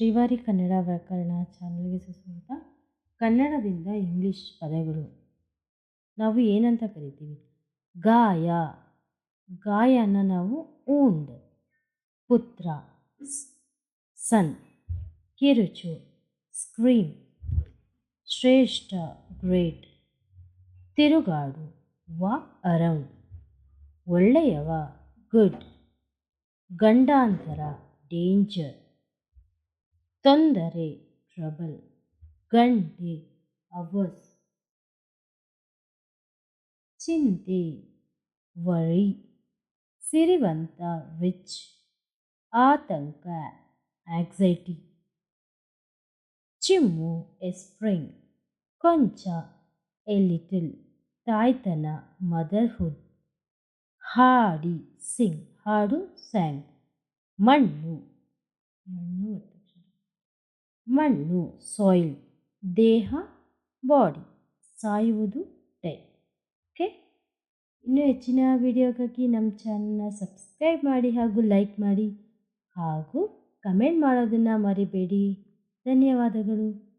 ಶ್ರೀವಾರಿ ಕನ್ನಡ ವ್ಯಾಕರಣ ಚಾನಲ್ಗೆ ಸುಸ್ವಾಗತ. ಕನ್ನಡದಿಂದ ಇಂಗ್ಲೀಷ್ ಪದಗಳು. ನಾವು ಏನಂತ ಕರಿತೀವಿ? ಗಾಯ. ಗಾಯನ ನಾವು ಊಂಡ್. ಪುತ್ರ. ಸನ್. ಕಿರುಚು. ಸ್ಕ್ರೀಮ್ ಶ್ರೇಷ್ಠ. ಗ್ರೇಟ್. ತಿರುಗಾಡು. Walk around. ಒಳ್ಳೆಯವ. ಗುಡ್. ಗಂಡಾಂತರ. ಡೇಂಜರ್. ತೊಂದರೆ ಟ್ರಬಲ್ ಗಂಟೆ ಅವರ್ಸ್ ಚಿಂತೆ ವರಿ ಸಿರಿವಂತ ರಿಚ್ ಆತಂಕ ಆಕ್ಸೈಟಿ ಚಿಮ್ಮು ಎ ಸ್ಪ್ರಿಂಗ್ ಕೊಂಚ ಎ ಲಿಟಲ್ ತಾಯ್ತನ ಮದರ್ಹುಡ್ ಹಾಡಿ ಸಿಂಗ್ ಹಾಡು ಸ್ಯಾಂಗ್ ಮಣ್ಣು ಮಣ್ಣು ಒತ್ತಕ್ಷರ. ಮಣ್ಣು ಸಾಯಿಲ್ ದೇಹ ಬಾಡಿ ಸಾಯುವುದು ಟೈಮ್ ಓಕೆ ಇನ್ನೂ ಹೆಚ್ಚಿನ ವಿಡಿಯೋಗಾಗಿ ನಮ್ಮ ಚಾನಲ್ನ ಸಬ್ಸ್ಕ್ರೈಬ್ ಮಾಡಿ ಹಾಗೂ ಲೈಕ್ ಮಾಡಿ ಹಾಗೂ ಕಮೆಂಟ್ ಮಾಡೋದನ್ನು ಮರಿಬೇಡಿ. ಧನ್ಯವಾದಗಳು.